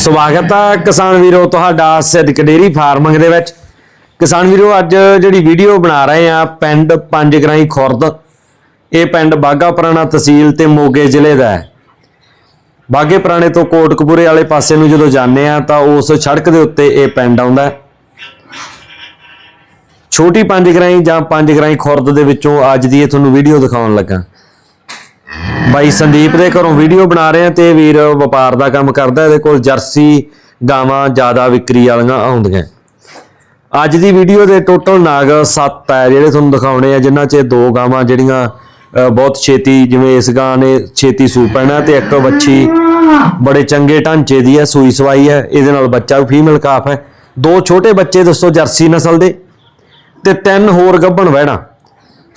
ਸਵਾਗਤ ਹੈ ਕਿਸਾਨ ਵੀਰੋ, ਤੁਹਾਡਾ ਸਿੱਧਕ ਡੇਰੀ ਫਾਰਮਿੰਗ ਦੇ ਵਿੱਚ। ਕਿਸਾਨ ਵੀਰੋ, ਅੱਜ ਜਿਹੜੀ ਵੀਡੀਓ ਬਣਾ ਰਹੇ ਆ, ਪਿੰਡ ਪੰਜਗਰਾਈ ਖੁਰਦ। ਇਹ ਪਿੰਡ ਬਾਗਾ ਪੁਰਾਣਾ ਤਹਿਸੀਲ ਤੇ ਮੋਗੇ ਜ਼ਿਲ੍ਹੇ ਦਾ ਹੈ। ਬਾਗੇ ਪੁਰਾਣੇ ਤੋਂ ਕੋਟਕਪੂਰੇ ਵਾਲੇ ਪਾਸੇ ਨੂੰ ਜਦੋਂ ਜਾਂਦੇ ਆ, ਤਾਂ ਉਸ ਸੜਕ ਦੇ ਉੱਤੇ ਇਹ ਪਿੰਡ ਆਉਂਦਾ ਹੈ। ਛੋਟੀ ਪੰਜਗਰਾਈ ਜਾਂ ਪੰਜਗਰਾਈ ਖੁਰਦ ਦੇ ਵਿੱਚੋਂ ਅੱਜ ਦੀ ਇਹ ਤੁਹਾਨੂੰ ਵੀਡੀਓ ਦਿਖਾਉਣ ਲੱਗਾ। ਬਾਈ ਸੰਦੀਪ ਦੇ ਘਰੋਂ ਵੀਡੀਓ ਬਣਾ ਰਹੇ ਆ ਤੇ ਵੀਰ ਵਪਾਰ ਦਾ ਕੰਮ ਕਰਦਾ, ਇਹਦੇ ਕੋਲ ਜਰਸੀ ਗਾਵਾਂ ਜ਼ਿਆਦਾ ਵਿਕਰੀ ਵਾਲੀਆਂ ਆਉਂਦੀਆਂ। ਅੱਜ ਦੀ ਵੀਡੀਓ ਦੇ ਟੋਟਲ ਨਾਗ 7 ਹੈ, ਜਿਹੜੇ ਤੁਹਾਨੂੰ ਦਿਖਾਉਣੇ ਆ, ਜਿਨ੍ਹਾਂ 'ਚ ਦੋ ਗਾਵਾਂ ਜਿਹੜੀਆਂ ਬਹੁਤ ਛੇਤੀ, ਜਿਵੇਂ ਇਸ ਗਾਂ ਨੇ ਛੇਤੀ ਸੂ ਪੈਣਾ ਤੇ ਇੱਕ ਵੱਛੀ ਬੜੇ ਚੰਗੇ ਢਾਂਚੇ ਦੀ ਹੈ, ਸੂਈ ਸਵਾਈ ਹੈ, ਇਹਦੇ ਨਾਲ ਬੱਚਾ ਵੀ ਫੀਮੇਲ ਕਾਫ ਹੈ। ਦੋ ਛੋਟੇ ਬੱਚੇ, ਦੱਸੋ ਜਰਸੀ ਨਸਲ ਦੇ ਤੇ ਤਿੰਨ ਹੋਰ ਗੱਭਣ ਵਹਿਣਾ।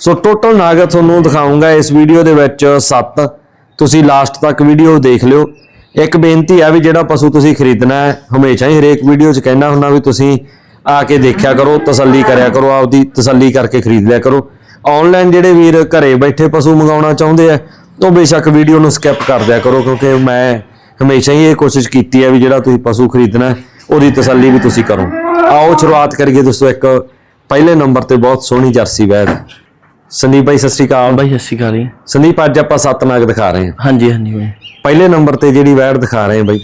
ਸੋ ਟੋਟਲ ਨਾਗ ਤੁਹਾਨੂੰ ਦਿਖਾਉਂਗਾ ਇਸ ਵੀਡੀਓ ਦੇ ਵਿੱਚ 7 ਤੁਸੀਂ ਲਾਸਟ ਤੱਕ ਵੀਡੀਓ ਦੇਖ ਲਿਓ। ਇੱਕ ਬੇਨਤੀ ਹੈ ਵੀ ਜਿਹੜਾ ਪਸ਼ੂ ਤੁਸੀਂ ਖਰੀਦਣਾ ਹੈ, ਹਮੇਸ਼ਾ ਹੀ ਹਰੇਕ ਵੀਡੀਓ 'ਚ ਕਹਿਣਾ ਹੁੰਦਾ ਵੀ ਤੁਸੀਂ ਆ ਕੇ ਦੇਖਿਆ ਕਰੋ, ਤਸੱਲੀ ਕਰਿਆ ਕਰੋ, ਆਪਦੀ ਤਸੱਲੀ ਕਰਕੇ ਖਰੀਦ ਲਿਆ ਕਰੋ। ਆਨਲਾਈਨ ਜਿਹੜੇ ਵੀਰ ਘਰੇ ਬੈਠੇ ਪਸ਼ੂ ਮੰਗਾਉਣਾ ਚਾਹੁੰਦੇ ਆ, ਉਹ ਬੇਸ਼ੱਕ ਵੀਡੀਓ ਨੂੰ ਸਕਿਪ ਕਰ ਦਿਆ ਕਰੋ, ਕਿਉਂਕਿ ਮੈਂ ਹਮੇਸ਼ਾ ਹੀ ਇਹ ਕੋਸ਼ਿਸ਼ ਕੀਤੀ ਹੈ ਵੀ ਜਿਹੜਾ ਤੁਸੀਂ ਪਸ਼ੂ ਖਰੀਦਣਾ ਉਹਦੀ ਤਸੱਲੀ ਵੀ ਤੁਸੀਂ ਕਰੋ। ਆਓ, ਸ਼ੁਰੂਆਤ ਕਰੀਏ ਦੋਸਤੋ ਇੱਕ, ਪਹਿਲੇ ਨੰਬਰ ਤੇ ਬਹੁਤ ਸੋਹਣੀ ਜਰਸੀ ਵੈਦ। ਸੰਦੀਪ ਭਾਈ ਸਤਿ ਸ਼੍ਰੀ ਅਕਾਲ। ਬਾਈ ਸਤਿ ਸ਼੍ਰੀ ਅਕਾਲ ਜੀ। ਸੰਦੀਪ ਅੱਜ ਆਪਾਂ ਸੱਤ ਨਾਗ ਦਿਖਾ ਰਹੇ ਹਾਂ। ਹਾਂਜੀ ਹਾਂਜੀ ਬਾਈ ਪਹਿਲੇ ਨੰਬਰ ਤੇ ਜਿਹੜੀ ਵੈੜ ਦਿਖਾ ਰਹੇ ਹਾਂ ਬਾਈ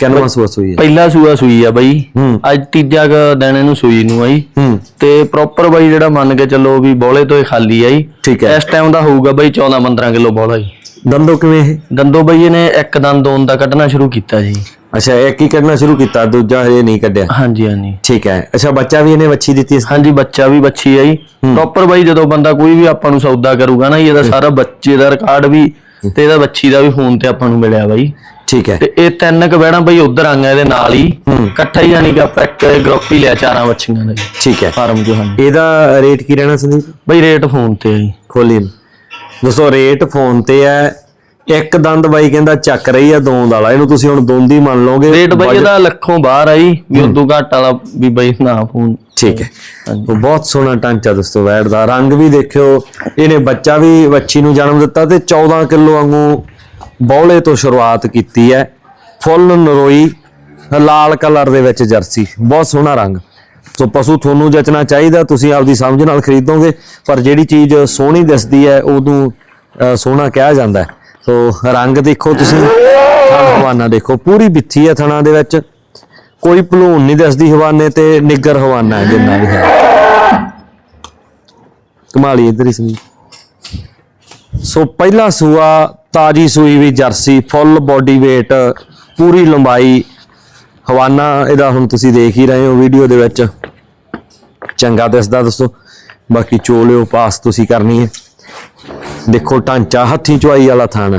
ਕਿੰਨਵਾਂ ਸੂਆ ਸੂਈ ਹੈ? ਪਹਿਲਾ ਸੂਆ ਸੂਈ ਆ ਬਾਈ। ਅੱਜ ਤੀਜਾ ਕ ਦਿਨ ਇਹਨੂੰ ਸੂਈ ਨੂੰ ਆਈ। ਹੂੰ। ਤੇ ਪ੍ਰੋਪਰ ਬਾਈ ਜਿਹੜਾ ਮੰਨ ਕੇ ਚੱਲੋ ਵੀ ਬੋਲੇ ਤੋਂ ਇਹ ਖਾਲੀ ਆਈ ਠੀਕ ਹੈ। ਇਸ ਟਾਈਮ ਦਾ ਹੋਊਗਾ ਬਾਈ 14 15 ਕਿਲੋ ਬੋਲਾ ਜੀ। ਦੰਦੋ ਕਿਵੇਂ ਇਹ? ਦੰਦੋ ਬਾਈ ਇਹਨੇ ਇੱਕ ਦੰਦ ਦੋਨ ਦਾ ਕੱਢਣਾ ਸ਼ੁਰੂ ਕੀਤਾ ਜੀ। ਅੱਛਾ ਇੱਕ ਹੀ ਕੱਢਣਾ ਸ਼ੁਰੂ ਕੀਤਾ? ਦੂਜਾ ਹਜੇ ਨਹੀਂ ਕੱਢਿਆ। ਹਾਂਜੀ ਹਾਂਜੀ। ਠੀਕ ਹੈ। ਅੱਛਾ ਬੱਚਾ ਵੀ ਇਹਨੇ ਵੱਛੀ ਦਿੱਤੀ ਸੀ? ਹਾਂਜੀ ਬੱਚਾ ਵੀ ਬੱਚੀ ਆਈ ਪ੍ਰੋਪਰ ਬਾਈ ਜਦੋਂ ਬੰਦਾ ਕੋਈ ਵੀ ਆਪਾਂ ਨੂੰ ਸੌਦਾ ਕਰੂਗਾ ਨਾ ਜੀ, ਇਹਦਾ ਸਾਰਾ ਬੱਚੇ ਦਾ ਰਿਕਾਰਡ ਵੀ ਤੇ ਇਹਦਾ ਬੱਚੀ ਦਾ ਵੀ ਫੋਨ ਤੇ ਆਪਾਂ ਨੂੰ ਮਿਲਿਆ ਬਾਈ। ਠੀਕ ਹੈ। ਤੇ ਇਹ ਤਿੰਨ ਕ ਬਹਿਣਾ ਬਈ ਉਧਰ ਆਂਗਾ ਇਹਦੇ ਨਾਲ ਹੀ। ਇਕੱਠਾ ਹੀ ਯਾਨੀ ਕਿ ਆਪਾਂ ਇੱਕ ਗਰੁੱਪ ਹੀ ਲਿਆ ਚਾਰਾਂ ਬੱਚੀਆਂ ਦਾ ਜੀ। ਠੀਕ ਹੈ। ਫਾਰਮ ਜੋ ਹਨ ਇਹਦਾ ਰੇਟ ਕੀ ਰਹਿਣਾ ਸੰਦੀਪ ਬਈ ਰੇਟ ਫੋਨ ਤੇ ਆਈ ਖੋਲੀ। ਨੂੰ। ਦੋਸਤੋ ਰੇਟ ਫੋਨ ਤੇ ਹੈ ਇੱਕ ਦੰਦ ਬਾਈ ਕਹਿੰਦਾ ਚੱਕ ਰਹੀ ਹੈ ਦੋਂਦ ਵਾਲਾ। ਇਹਨੂੰ ਤੁਸੀਂ ਹੁਣ ਦੋਂਦੀ ਮੰਨ ਲਓਗੇ ਰੇਟ ਬਈ ਇਹਦਾ ਲੱਖੋਂ ਬਾਹਰ ਆਈ ਵੀ ਉਦੋਂ ਘੱਟ ਵਾਲਾ ਵੀ ਬਈ ਨਾ ਫੋਨ। ਠੀਕ ਹੈ। ਉਹ ਬਹੁਤ ਸੋਹਣਾ ਟਾਂਚਾ ਦੋਸਤੋ ਵੈੜ ਦਾ। ਰੰਗ ਵੀ ਦੇਖਿਓ ਇਹਨੇ ਬੱਚਾ ਵੀ ਵੱਛੀ ਨੂੰ ਜਨਮ ਦਿੱਤਾ ਤੇ 14 ਕਿਲੋ ਵਾਂਗੂ ਬੌਲੇ ਤੋਂ ਸ਼ੁਰੂਆਤ ਕੀਤੀ ਹੈ। ਫੁੱਲ ਨਰੋਈ ਲਾਲ ਕਲਰ ਦੇ ਵਿੱਚ ਜਰਸੀ। ਬਹੁਤ ਸੋਹਣਾ ਰੰਗ। ਸੋ ਪਸ਼ੂ ਤੁਹਾਨੂੰ ਜਚਣਾ ਚਾਹੀਦਾ ਤੁਸੀਂ ਆਪਦੀ ਸਮਝ ਨਾਲ ਖਰੀਦੋਗੇ ਪਰ ਜਿਹੜੀ ਚੀਜ਼ ਸੋਹਣੀ ਦਿਸਦੀ ਹੈ ਉਦੋਂ ਸੋਹਣਾ ਕਿਹਾ ਜਾਂਦਾ ਹੈ। ਸੋ ਰੰਗ ਦੇਖੋ ਤੁਸੀਂ ਹਵਾਨਾ ਦੇਖੋ, ਪੂਰੀ ਬਿੱਥੀ ਹੈ ਥਣਾ ਦੇ ਵਿੱਚ। ਕੋਈ ਭਲੂਣ ਨਹੀਂ ਦਿਸਦੀ ਹਵਾਨੇ ਤੇ ਨਿੱਗਰ ਹਵਾਨਾ ਹੈ ਜਿੰਨਾ ਵੀ ਹੈ। ਕਮਾਲੀ ਇਧਰ ਹੀ ਸੀ ਸੋ ਪਹਿਲਾ ਸੂਆ, ਤਾਜੀ ਸੂਈ ਵੀ ਜਰਸੀ, ਫੁੱਲ ਬਾਡੀ weight, ਪੂਰੀ ਲੰਬਾਈ। ਹਵਾਨਾ ਇਹਦਾ ਹੁਣ ਤੁਸੀਂ ਦੇਖ ਹੀ ਰਹੇ ਹੋ ਵੀਡੀਓ ਦੇ ਵਿੱਚ। ਚੰਗਾ ਦਿਸਦਾ ਦੋਸਤੋ। ਬਾਕੀ ਚੋਲਿਓ ਪਾਸ ਤੁਸੀਂ ਕਰਨੀ ਹੈ। ਦੇਖੋ ਢਾਂਚਾ ਹੱਥੀ ਚੁਆਈ ਵਾਲਾ ਥਾਣਾ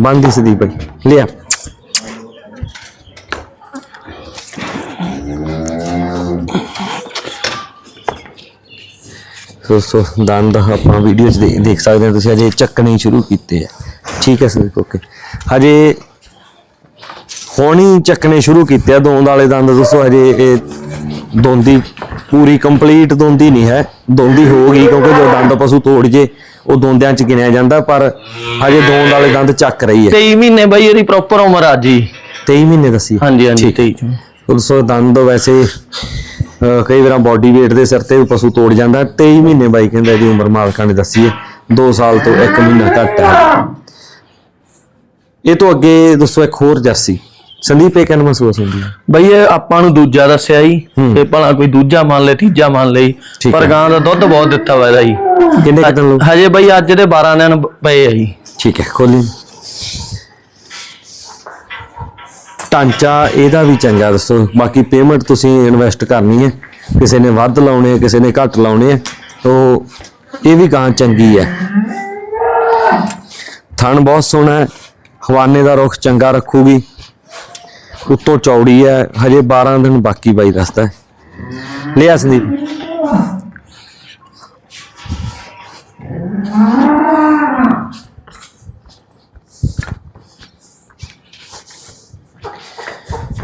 ਬੰਦੀ ਸਦੀਪ। ਭਾਈ ਲਿਆ। ਸੋ ਸੋ, ਦੰਦ ਆਪਾਂ ਵੀਡੀਓ 'ਚ ਦੇਖ ਸਕਦੇ ਹੋ। ਤੁਸੀਂ ਅਜੇ ਚੱਕਣੇ ਸ਼ੁਰੂ ਕੀਤੇ ਆ। ਠੀਕ ਹੈ ਸਰ ਓਕੇ ਹਜੇ ਹੋਣੀ ਚੱਕਣੇ ਸ਼ੁਰੂ ਕੀਤੇ ਆ। ਦੋਂਦ ਵਾਲੇ ਦੰਦ ਦੋਸਤੋ ਹਜੇ ਇਹ ਦੋਂਦੀ ਪੂਰੀ ਕੰਪਲੀਟ ਦੋਂਦੀ ਨਹੀਂ ਹੈ। ਦੋਂਦੀ ਹੋ ਗਈ ਕਿਉਂਕਿ ਜੋ ਦੰਦ ਪਸ਼ੂ ਤੋੜ ਜੇ ਉਹ ਦੋਂਦਿਆਂ 'ਚ ਗਿਣਿਆ ਜਾਂਦਾ ਪਰ ਹਜੇ ਦੋਂਦ ਵਾਲੇ ਦੰਦ ਚੱਕ ਰਹੀ ਹੈ। 23 ਮਹੀਨੇ ਬਈ ਇਹਦੀ ਪ੍ਰੋਪਰ ਉਮਰ ਆ ਜੀ 23 ਮਹੀਨੇ ਦੱਸੀ ਹਾਂਜੀ ਹਾਂਜੀ ਠੀਕ। 23 ਚ। ਦੋਸਤੋ ਦੰਦ ਵੈਸੇ ਕਈ ਵਾਰਾਂ ਬਾਡੀ weight ਦੇ ਸਿਰ ਤੇ ਪਸ਼ੂ ਤੋੜ ਜਾਂਦਾ। ਹੈ। 23 ਮਹੀਨੇ ਬਾਈ ਕਹਿੰਦਾ ਇਹਦੀ ਉਮਰ ਮਾਲਕਾਂ ਨੇ ਦੱਸੀ ਹੈ। 2 ਸਾਲ ਤੋਂ 1 ਮਹੀਨਾ ਘੱਟ ਹੈ। ਇਹ ਤੋਂ ਅੱਗੇ ਦੋਸਤੋ ਇੱਕ ਹੋਰ ਜਰਸੀ। ਸੰਦੀਪ ਇਹ ਕਿੰਨਾ ਮਹਿਸੂਸ ਹੁੰਦੀ ਹੈ? ਬਈ ਇਹ ਆਪਾਂ ਨੂੰ ਦੂਜਾ ਦੱਸਿਆ ਜੀ ਤੇ ਭਲਾ ਕੋਈ ਦੂਜਾ ਮੰਨ ਲੈ ਤੀਜਾ ਮੰਨ ਲਈ ਪਰ। ਗਾਂ ਦਾ ਦੁੱਧ ਬਹੁਤ ਦਿੱਤਾ ਇਹਦਾ ਜੀ। ਕਿੰਨੇ ਕਿਤਨ ਲੋ ਹਜੇ ਬਈ ਅੱਜ ਦੇ 12 ਦਿਨ ਪਏ ਆ ਜੀ। ਠੀਕ ਹੈ ਖੋਲੀ ਢਾਂਚਾ ਇਹਦਾ ਵੀ ਚੰਗਾ ਦੱਸੋ। ਬਾਕੀ ਪੇਮੈਂਟ ਤੁਸੀਂ ਇਨਵੈਸਟ ਕਰਨੀ ਹੈ। ਕਿਸੇ ਨੇ ਵੱਧ ਲਾਉਣੇ ਹੈ ਕਿਸੇ ਨੇ ਘੱਟ ਲਾਉਣੇ ਹੈ ਤੋਂ ਇਹ ਵੀ ਗਾਂ ਚੰਗੀ ਹੈ। ਥਣ ਬਹੁਤ ਸੋਹਣਾ ਹੈ। ਹਵਾਨੇ ਦਾ ਰੁਖ ਚੰਗਾ ਰੱਖੂਗੀ। ਉੱਤੋਂ ਚੌੜੀ ਹੈ, ਹਜੇ 12 ਦਿਨ ਬਾਕੀ ਬਾਈ ਦੱਸਦਾ ਲਿਆ ਸੰਦੀਪ।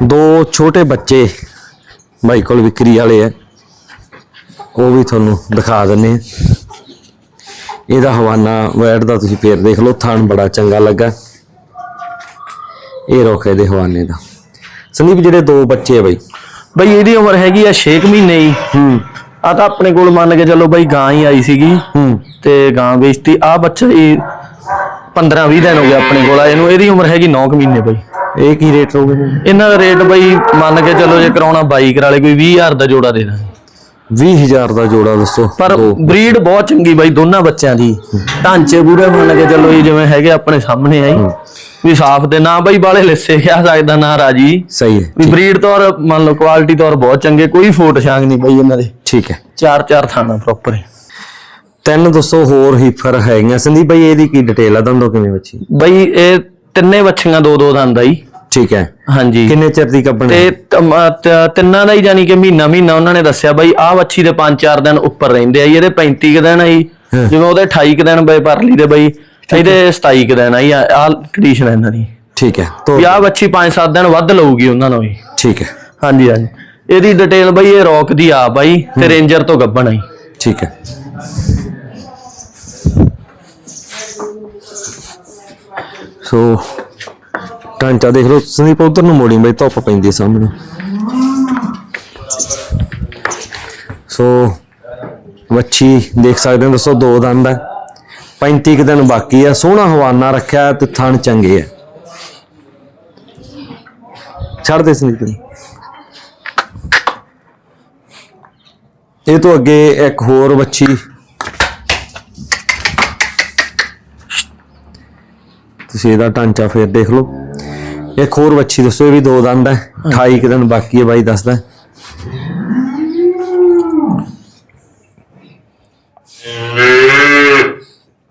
ਦੋ ਛੋਟੇ ਬੱਚੇ ਬਾਈ ਕੋਲ ਵਿਕਰੀ ਵਾਲੇ ਆ ਉਹ ਵੀ ਤੁਹਾਨੂੰ ਦਿਖਾ ਦਿੰਨੇ ਆ ਇਹਦਾ ਹਵਾਨਾ ਵੈਟ ਦਾ ਤੁਸੀਂ ਫੇਰ ਦੇਖ ਲਓ ਥਣ ਬੜਾ ਚੰਗਾ ਲੱਗਾ। ਇਹ ਰੁੱਖ ਇਹਦੇ ਹਵਾਨੇ ਦਾ। ਸੰਦੀਪ ਜਿਹੜੇ ਦੋ ਬੱਚੇ ਆ ਬਈ। ਬਈ ਇਹਦੀ ਉਮਰ ਹੈਗੀ ਆ 6 ਮਹੀਨੇ ਹੀ। ਹੂੰ। ਆ ਤਾਂ ਆਪਣੇ ਕੋਲ ਮੰਨ ਕੇ ਚੱਲੋ ਬਈ ਗਾਂ ਹੀ ਆਈ ਸੀਗੀ। ਹੂੰ। ਤੇ ਗਾਂ ਵੇਚਤੀ। ਆ ਬੱਚਾ ਇਹ 15 20 ਦਿਨ ਹੋ ਗਏ ਆਪਣੇ ਕੋਲ ਆਏ ਨੂੰ ਇਹਦੀ ਉਮਰ ਹੈਗੀ 9 ਮਹੀਨੇ ਬਈ। ਇਹ ਕੀ ਰੇਟ ਰਹੂਗਾ ਇਹਨਾਂ ਦਾ ਰੇਟ ਬਈ ਮੰਨ ਕੇ ਚੱਲੋ ਜੇ ਕਰਾਉਣਾ ਬਾਈਕ ਵਾਲੇ ਕੋਈ 20000 ਦਾ ਜੋੜਾ ਦੇ ਦਾਂਗੇ। 20000 ਦਾ ਜੋੜਾ ਦੱਸੋ। ਪਰ। ਬਰੀਡ ਬਹੁਤ ਚੰਗੀ ਬਾਈ ਦੋਨਾਂ ਬੱਚਿਆਂ ਦੀ। ਢਾਂਚੇ ਪੂਰੇ ਮੰਨ ਕੇ ਚੱਲੋ ਇਹ ਜਿਵੇਂ ਹੈਗੇ ਆਪਣੇ ਸਾਹਮਣੇ ਆਈ ਵੀ ਸਾਫ਼ ਦੇ ਨਾ ਬਾਈ ਬਾਲੇ ਲਿੱਸੇ ਕਿਹਾ ਸਕਦਾ ਨਾ ਰਾਜੀ। ਸਹੀ ਹੈ ਵੀ ਬਰੀਡ ਤੌਰ ਮੰਨ ਲਓ ਕੁਆਲਿਟੀ ਤੌਰ ਬਹੁਤ ਚੰਗੇ ਕੋਈ ਫੋਟ ਛਾਂਗ ਨਹੀਂ ਬਾਈ ਇਹਨਾਂ ਦੇ। ਠੀਕ ਹੈ। ਚਾਰ ਚਾਰ ਥਾਣਾ ਪ੍ਰੋਪਰ ਤਿੰਨ ਦੱਸੋ ਹੋਰ ਹੀਫਰ ਹੈਗੀਆਂ। ਸੰਦੀਪ ਭਾਈ ਇਹਦੀ ਕੀ ਡਿਟੇਲ ਆ? ਦੰਦੋ ਕਿਵੇਂ ਬੱਚੀ ਬਈ ਇਹ ਤਿੰਨੇ ਬੱਚੀਆਂ ਦੋ ਦੋ ਦੰਦ ਆ ਜੀ। ਠੀਕ ਹੈ। ਹਾਂਜੀ। ਕਿੰਨੇ ਚਿਰ ਦੀ ਕੱਪਣ? ਤੇ ਤਮ- ਤ- ਤਿੰਨਾਂ ਦਾ ਹੀ ਜਾਨੀ ਕਿ ਮਹੀਨਾ ਮਹੀਨਾ ਉਹਨਾਂ ਨੇ ਦੱਸਿਆ ਬਈ ਆਹ ਵੱਛੀ ਦੇ 5-4 ਦਿਨ ਉੱਪਰ ਰਹਿੰਦੇ ਆ ਜੀ। ਇਹਦੇ 35 ਕੁ ਦਿਨ ਆ ਜੀ। ਹਾਂ। ਜਿਵੇਂ ਉਹਦੇ 28 ਕੁ ਦਿਨ ਬਈ ਪਰਲੀ ਦੇ ਬਈ। ਇਹਦੇ 27 ਕੁ ਦਿਨ ਆ ਜੀ ਆਹ ਕੰਡੀਸ਼ਨ ਹੈ ਇਹਨਾਂ ਦੀ। ਠੀਕ ਹੈ ਤੋ ਵੀ ਆਹ ਵੱਛੀ 5-7 ਦਿਨ ਵੱਧ ਲਊਗੀ ਉਹਨਾਂ ਨੂੰ ਵੀ। ਠੀਕ ਹੈ। ਹਾਂਜੀ ਹਾਂਜੀ। ਇਹਦੀ ਡਿਟੇਲ ਬਈ ਇਹ ਰੌਕ ਦੀ ਆ ਬਾਈ ਤੇ ਰੇਂਜਰ ਤੋਂ ਗੱਬਣ ਆਈ ਠੀਕ ਹੈ। ਸੋ ਟਾਂਚਾ ਦੇਖ ਲਓ ਸੰਦੀਪ ਉਧਰ ਨੂੰ ਮੋੜੀ ਬਈ ਧੁੱਪ ਪੈਂਦੀ ਹੈ ਸਾਹਮਣੇ। ਸੋ ਵੱਛੀ ਦੇਖ ਸਕਦੇ ਹੋ ਦੋਸਤੋ ਦੋ ਦੰਦ ਹੈ। 35 ਕੁ ਦਿਨ ਬਾਕੀ ਹੈ ਸੋਹਣਾ ਹਵਾਨਾ ਰੱਖਿਆ ਤੇ ਥਣ ਚੰਗੇ ਹੈ ਛੱਡ ਦੇ ਸੰਦੀਪ ਨੂੰ। ਇਹ ਤੋਂ ਅੱਗੇ ਇੱਕ ਹੋਰ ਵੱਛੀ। ਤੁਸੀਂ ਇਹਦਾ ਢਾਂਚਾ ਫੇਰ ਦੇਖ ਲਓ। ਇੱਕ ਹੋਰ ਵੱਛੀ ਦੱਸੋ, ਇਹ ਵੀ ਦੋ ਦੰਦ ਹੈ 28 ਕੁ ਦਿਨ ਬਾਕੀ ਹੈ ਬਾਈ ਦੱਸਦਾ।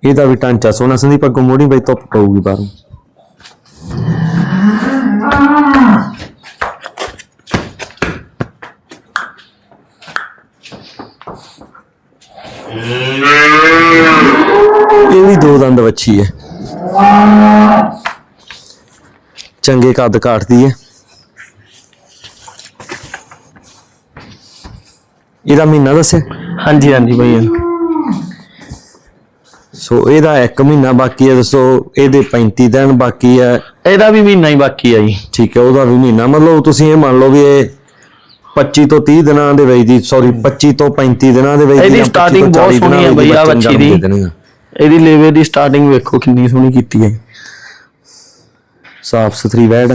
ਇਹਦਾ ਵੀ ਢਾਂਚਾ ਸੋਹਣਾ ਸੰਦੀਪ, ਅੱਗੋਂ ਮੋੜੀ ਬਾਈ ਧੁੱਪ ਪਊਗੀ ਬਾਹਰੋਂ। ਇਹ ਵੀ ਦੋ ਦੰਦ ਵੱਛੀ ਹੈ। ਚੰਗੇ ਕੱਦ ਕਾਟਦੀ ਹੈ। ਇਹਦਾ ਮਹੀਨਾ ਦੱਸਿਆ? ਹਾਂਜੀ ਹਾਂਜੀ, ਬਈ। ਸੋ ਇਹਦਾ 1 ਮਹੀਨਾ ਬਾਕੀ ਹੈ ਦੱਸੋ ਇਹਦੇ 35 ਦਿਨ ਬਾਕੀ ਹੈ। ਇਹਦਾ ਵੀ ਮਹੀਨਾ ਹੀ ਬਾਕੀ ਆ ਜੀ। ਠੀਕ ਹੈ ਉਹਦਾ ਵੀ ਮਹੀਨਾ। ਮਤਲਬ ਤੁਸੀਂ ਇਹ ਮੰਨ ਲਓ ਵੀ ਇਹ 25 ਤੋਂ 30 ਦਿਨਾਂ ਦੇ ਵਿੱਚ ਦੀ ਸੌਰੀ 25 ਤੋਂ 35 ਦਿਨਾਂ ਦੇ ਵਿੱਚ ਇਹਦੀ ਜਾਂ 25 ਤੋਂ starting ਬਹੁਤ 40 ਦਿਨਾਂ ਸੋਹਣੀ ਹੈ ਬਈ ਆਹ ਬੱਚੇ ਦੀ। ਇਹਦੀ ਲੇਵੇ ਦੀ ਸਟਾਰਟਿੰਗ ਵੇਖੋ ਕਿੰਨੀ ਸੋਹਣੀ ਕੀਤੀ ਹੈ। ਸਾਫ਼ ਸੁਥਰੀ ਵੈੜ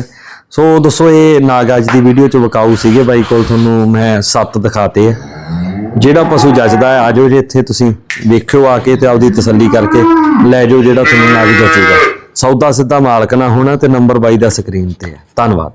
ਸੋ ਦੋਸਤੋ ਇਹ ਨਾਗ ਅੱਜ ਦੀ ਵੀਡੀਓ ਚ ਵਿਕਾਊ ਸੀਗੇ? ਬਾਈ ਕੋਲ ਤੁਹਾਨੂੰ ਮੈਂ ਸੱਤ ਦਿਖਾਤੇ ਆ। ਜਿਹੜਾ ਪਸ਼ੂ ਜੱਜਦਾ ਹੈ ਆਜੋ ਜੇ ਇੱਥੇ ਤੁਸੀਂ। ਵੇਖਿਓ ਆ ਕੇ ਤੇ ਆਪਦੀ ਤਸੱਲੀ ਕਰਕੇ ਲੈ ਜਾਓ ਜਿਹੜਾ ਤੁਹਾਨੂੰ ਨਾਗ ਜਚੂਗਾ ਸੌਦਾ ਸਿੱਧਾ ਮਾਲਕ ਨਾ ਹੋਣਾ ਤੇ ਨੰਬਰ ਬਾਈ ਦਾ ਸਕਰੀਨ ਤੇ ਹੈ। ਧੰਨਵਾਦ।